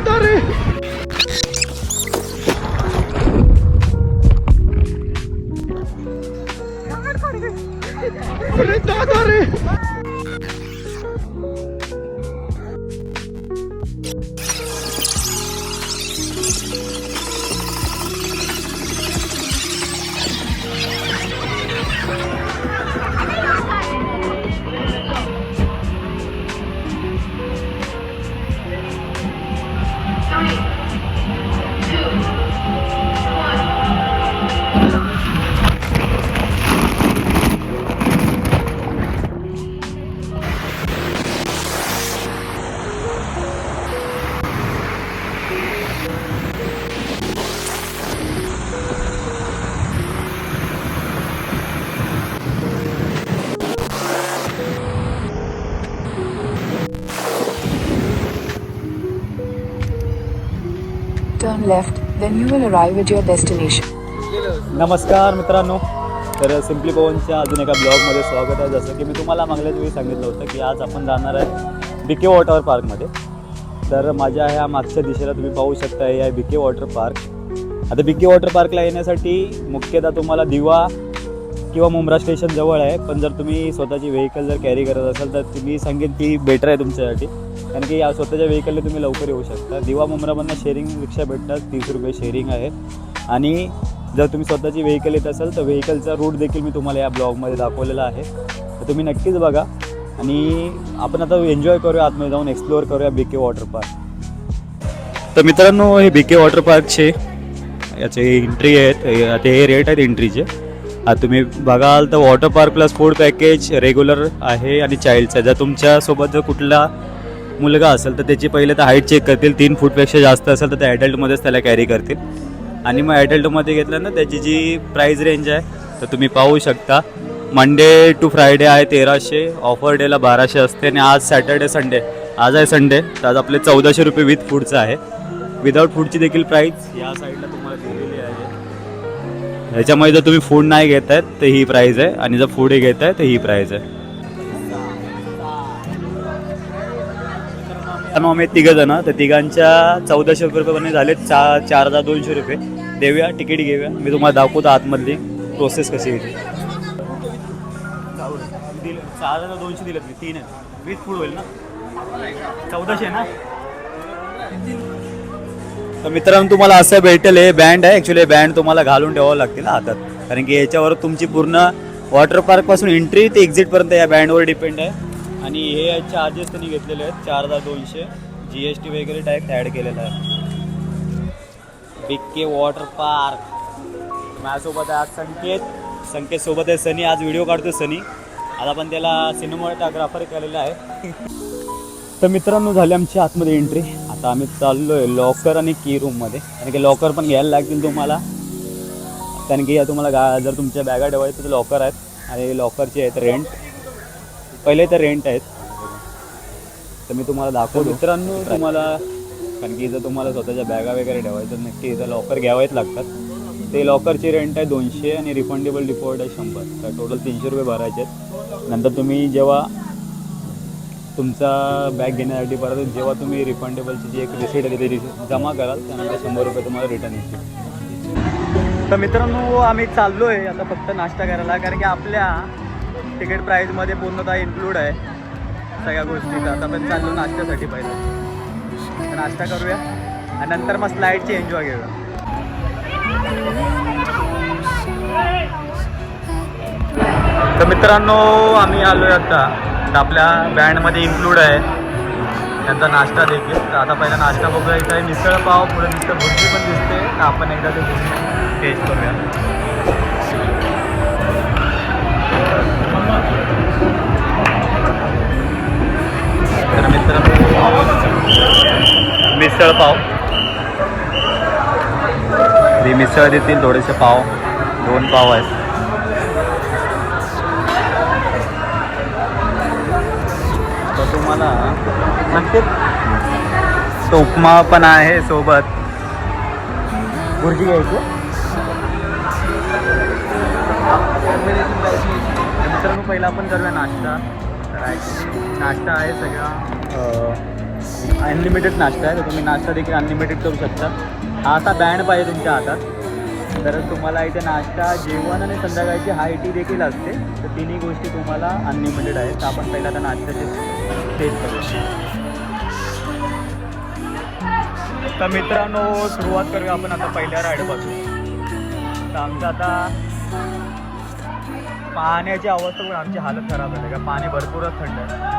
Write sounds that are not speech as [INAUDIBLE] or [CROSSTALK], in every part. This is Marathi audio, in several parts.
誰？Turn left, then you will arrive at your destination. नमस्कार मित्रांनो तर सिम्पली पवनच्या अजून एका ब्लॉगमध्ये स्वागत आहे. जसं की मी तुम्हाला मागल्याच वेळी सांगितलं होतं की आज आपण जाणार आहे बी के वॉटर पार्कमध्ये तर माझ्या ह्या मागच्या दिशेला तुम्ही पाहू शकता हे बी के वॉटर पार्क आता बी के वॉटर पार्कला येण्यासाठी मुख्यतः तुम्हाला दिवा किंवा मुंब्रा स्टेशन जवळ आहे पण जर तुम्ही स्वतःची व्हेकल जर कॅरी करत असाल तर तुम्ही सांगेन की बेटर आहे तुमच्यासाठी. कारण की या स्वतःच्या व्हेकलने तुम्ही लवकर येऊ शकता. दिवा मुंब्रामधनं शेअरिंग रिक्षा भेटतात तीस रुपये शेअरिंग आहे. आणि जर तुम्ही स्वतःची व्हेकल येत असाल तर व्हेकलचा रूट देखील मी तुम्हाला या ब्लॉगमध्ये दाखवलेला आहे. तर तुम्ही नक्कीच बघा. आणि आपण आता एन्जॉय करूया आतमध्ये जाऊन एक्सप्लोअर करूया बी के वॉटर पार्क तर मित्रांनो हे बी के वॉटर पार्कचे याचे एंट्री आहेत हे- आता हे रेट आहेत एंट्रीचे तुम्ही बघाल तर water park plus food package regular आहे आणि चाईल्डचं. जर तुमच्यासोबत जर कुठला मुलगा असेल तर त्याची पहिले तर हाईट चेक करतील. तीन फूटपेक्षा जास्त असेल तर ते ॲडल्टमध्येच त्याला कॅरी करतील. आणि मग ॲडल्टमध्ये घेतलं ना त्याची जी प्राईज रेंज आहे तर तुम्ही पाहू शकता. मंडे टू फ्रायडे आहे तेराशे ऑफर डेला बाराशे असते आणि आज सॅटर्डे संडे आज आहे संडे तर आज आपले चौदाशे रुपये विथ फूडचं आहे. विदाऊट फूडची देखील प्राईस या साईडला ह्याच्यामध्ये जर तुम्ही फूड नाही घेत आहेत तर ही प्राईज आहे. आणि जर फूड हे घेत आहे तर ही प्राईज आहे. मग आम्ही तिघं जण तर तिघांच्या चौदाशे रुपये झाले. चा चार हजार दोनशे रुपये. देऊया तिकीट घेऊया. मी तुम्हाला दाखवतो आतमधली प्रोसेस कशी होती चार हजार दोनशे दिलेत मी तीन आहे वीस फूड होईल ना? चौदाशे ना? तर मित्रांनो तुम्हाला असं भेटेल हे बँड आहे. ॲक्च्युली बँड तुम्हाला घालून ठेवावं लागतील हातात. कारण की याच्यावर तुमची पूर्ण वॉटर पार्कपासून एंट्री ते एक्झिटपर्यंत या बँडवर डिपेंड आहे. आणि हे चार्जेस त्यांनी घेतलेले आहेत. चार हजार दोनशे. जी एस टी वगैरे डायरेक्ट ॲड केलेला आहे. बिक्के वॉटर पार्क माझ्यासोबत आहे आज संकेत. संकेत सोबत आहे सनी. आज व्हिडिओ काढतो सनी. आज आपण त्याला सिनेमाटोग्राफर केलेला आहे. [LAUGHS] तर मित्रांनो झाली आमची आतमध्ये एंट्री आता आम्ही चाललो आहे लॉकर आणि की रूममध्ये कारण की लॉकर पण घ्यायला लागतील तुम्हाला. कारण की या तुम्हाला गा जर तुमच्या बॅगा ठेवायचं तर लॉकर आहेत. आणि लॉकरचे आहेत रेंट पहिले तर रेंट आहेत. तर मी तुम्हाला दाखवतो. मित्रांनो तुम्हाला कारण की जर तुम्हाला स्वतःच्या बॅगा वगैरे ठेवायचं तर नक्की इथं लॉकर घ्यावेच लागतात. ते लॉकरची रेंट आहे दोनशे आणि रिफंडेबल डिपॉझिट आहे शंभर. तर टोटल तीनशे रुपये भरायचे आहेत. नंतर तुम्ही जेव्हा तुमचा बॅग घेण्यासाठी परत जेव्हा तुम्ही रिफंडेबलची जी एक रिसिट आहे ती जमा कराल त्यानंतर शंभर रुपये तुम्हाला रिटर्न येतील. तर मित्रांनो आम्ही चाललो आहे आता फक्त नाश्ता करायला कारण की आपल्या तिकीट प्राईजमध्ये पूर्णतः इन्क्लूड आहे सगळ्या गोष्टी. आता पण चाललो नाश्त्यासाठी पहिलं. नाश्ता करूया. आणि नंतर मग स्लाईडची एन्जॉय घेऊया. तर मित्रांनो आम्ही आलो आहे आता. तर आपल्या बँडमध्ये इन्क्लूड आहे. त्यांचा नाश्ता देखील. तर आता पहिला नाश्ता बघूया. इथं आहे मिसळ पाव पुढे मिसळ भुर्जी पण दिसते. तर आपण एकदा ते टेस्ट करूया. तर मित्र मिसळ पाव. मिसळ देतील थोडेसे पाव. दोन पाव आहेत. तुम्हाला म्हणते उपमा पण आहे सोबत. भुर्जी घ्यायची. मित्रांनो पहिला आपण करूया नाश्ता. तर नाश्ता आहे सगळा. अनलिमिटेड नाश्ता आहे तर तुम्ही नाश्ता देखील अनलिमिटेड करू शकता. हा असा बँड पाहिजे तुमच्या हातात. तर तुम्हाला इथे नाश्ता जेवण आणि संध्याकाळची हाय टी देखील असते. तर तिन्ही गोष्टी तुम्हाला अनलिमिटेड आहेत. आपण पहिला आता नाश्त्याचे टेस्ट करू तर मित्रांनो सुरुवात करूया आपण आता पहिल्या राईडपासून तर आमचं आता पाण्याची अवस्था पण आमची हालत खराब झाली का पाणी भरपूरच थंड आहे.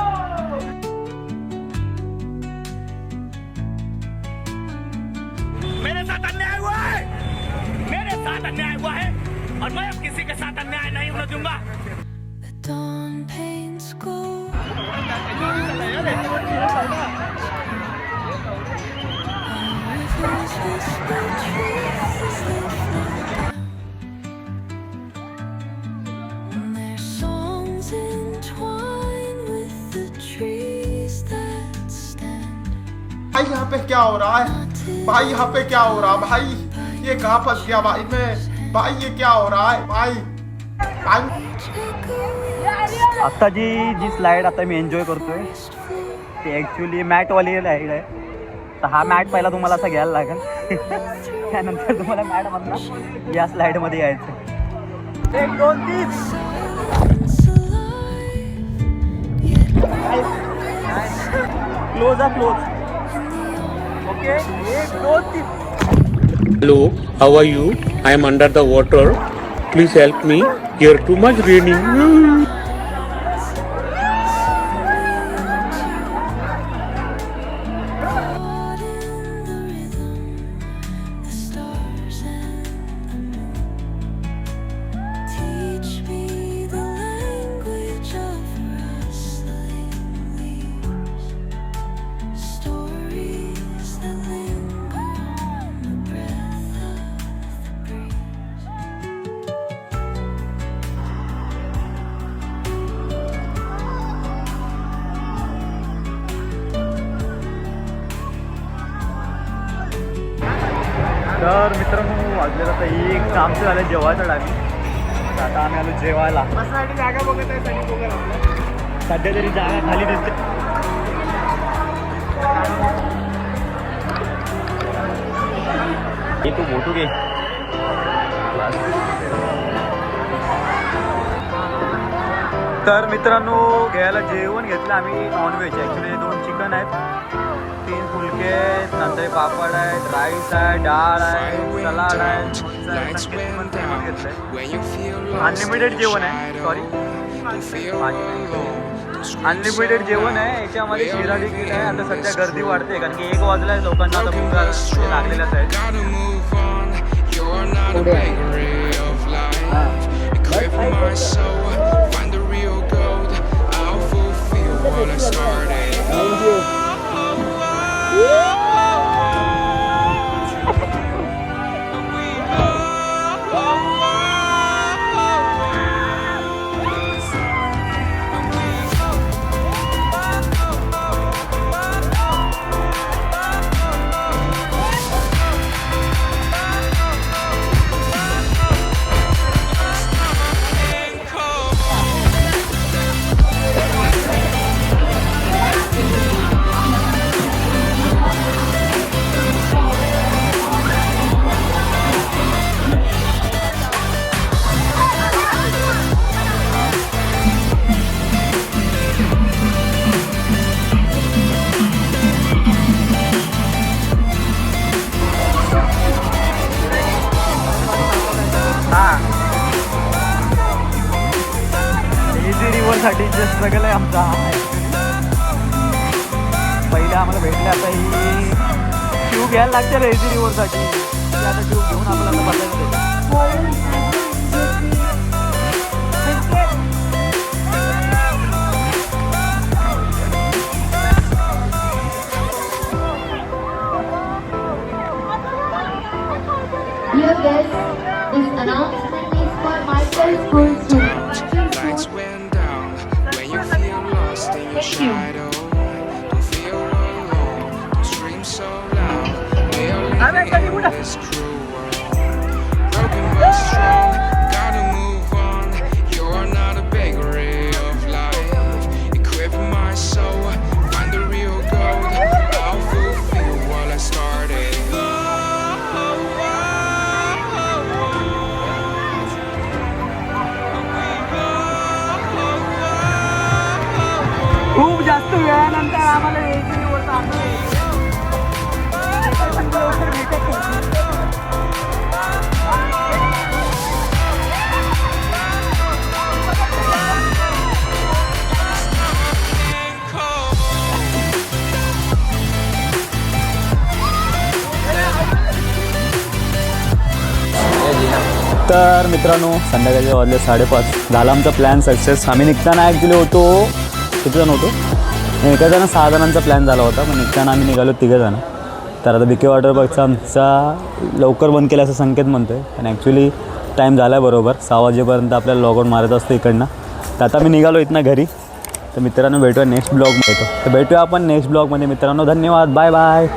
मेरे साथ अन्याय अन्याय हुआ है और मैं अब किसी के साथ अन्याय नहीं होने दूँगा। भाई यहाँ पे क्या हो रहा है? भाई यहाँ पे क्या हो रहा है? भाई ये कहाँ फंस गया भाई मैं? भाई ये क्या हो रहा है? भाई भाई। आत्ता जी जी स्लाईड आता मी एन्जॉय करतोय. ती ॲक्च्युली मॅटवाली राईड आहे. तर हा मॅट पहिला तुम्हाला असा घ्यायला लागेल. [LAUGHS] त्यानंतर तुम्हाला मॅटमधनं या स्लाईडमध्ये यायचं एक दोन तीन. क्लोज आहे क्लोज ओके एक दोन तीन. Hello, how are you? I am under the water. Please help me. Here too much raining. तर मित्रांनो वाजलेलं आता एक आमचं झालं जेवायचं टायमिंग आता आम्ही आलो जेवायला. जागा बघत आहे सनी बघत सध्या तरी जागा खाली दिसते. हे तू मोठू घे. तर मित्रांनो घ्यायला जेवण घेतलं आम्ही नॉनव्हेज ॲक्च्युली दोन चिकन आहेत. तीन फुलके आहेत नंतर पापड आहेत राईस आहे डाळ आहे सलाड आहे आहे, अनलिमिटेड जेवण आहे सॉरी अनलिमिटेड जेवण आहे. याच्यामध्ये शिरा देखील आहे. आता सध्या गर्दी वाढते कारण की एक वाजला आहे लोकांना आता भूक लाग- लागलेल्याच आहेत Gotta move Woo! घ्यायला लागते रे इझी रिव्हरसाठी तर मित्रांनो संध्याकाळचे वाजले साडेपाच झाला आमचा प्लॅन सक्सेस आम्ही निघताना ॲक्च्युली होतो. किती जण होतो? एका जण सहा जणांचा प्लॅन झाला होता पण निघताना आम्ही निघालो तिघं जण. तर आता बिके वॉटर पार्कचा आमचा लवकर बंद केला असं संकेत म्हणतो आहे पण ॲक्च्युली टाईम झाला आहे बरोबर. सहा वाजेपर्यंत आपल्याला लॉगआउट मारत असतो इकडनं. तर आता मी निघालो इथनं घरी. तर मित्रांनो भेटूया नेक्स्ट ब्लॉग भेटतो तर भेटूया आपण नेक्स्ट ब्लॉगमध्ये मित्रांनो धन्यवाद. Bye bye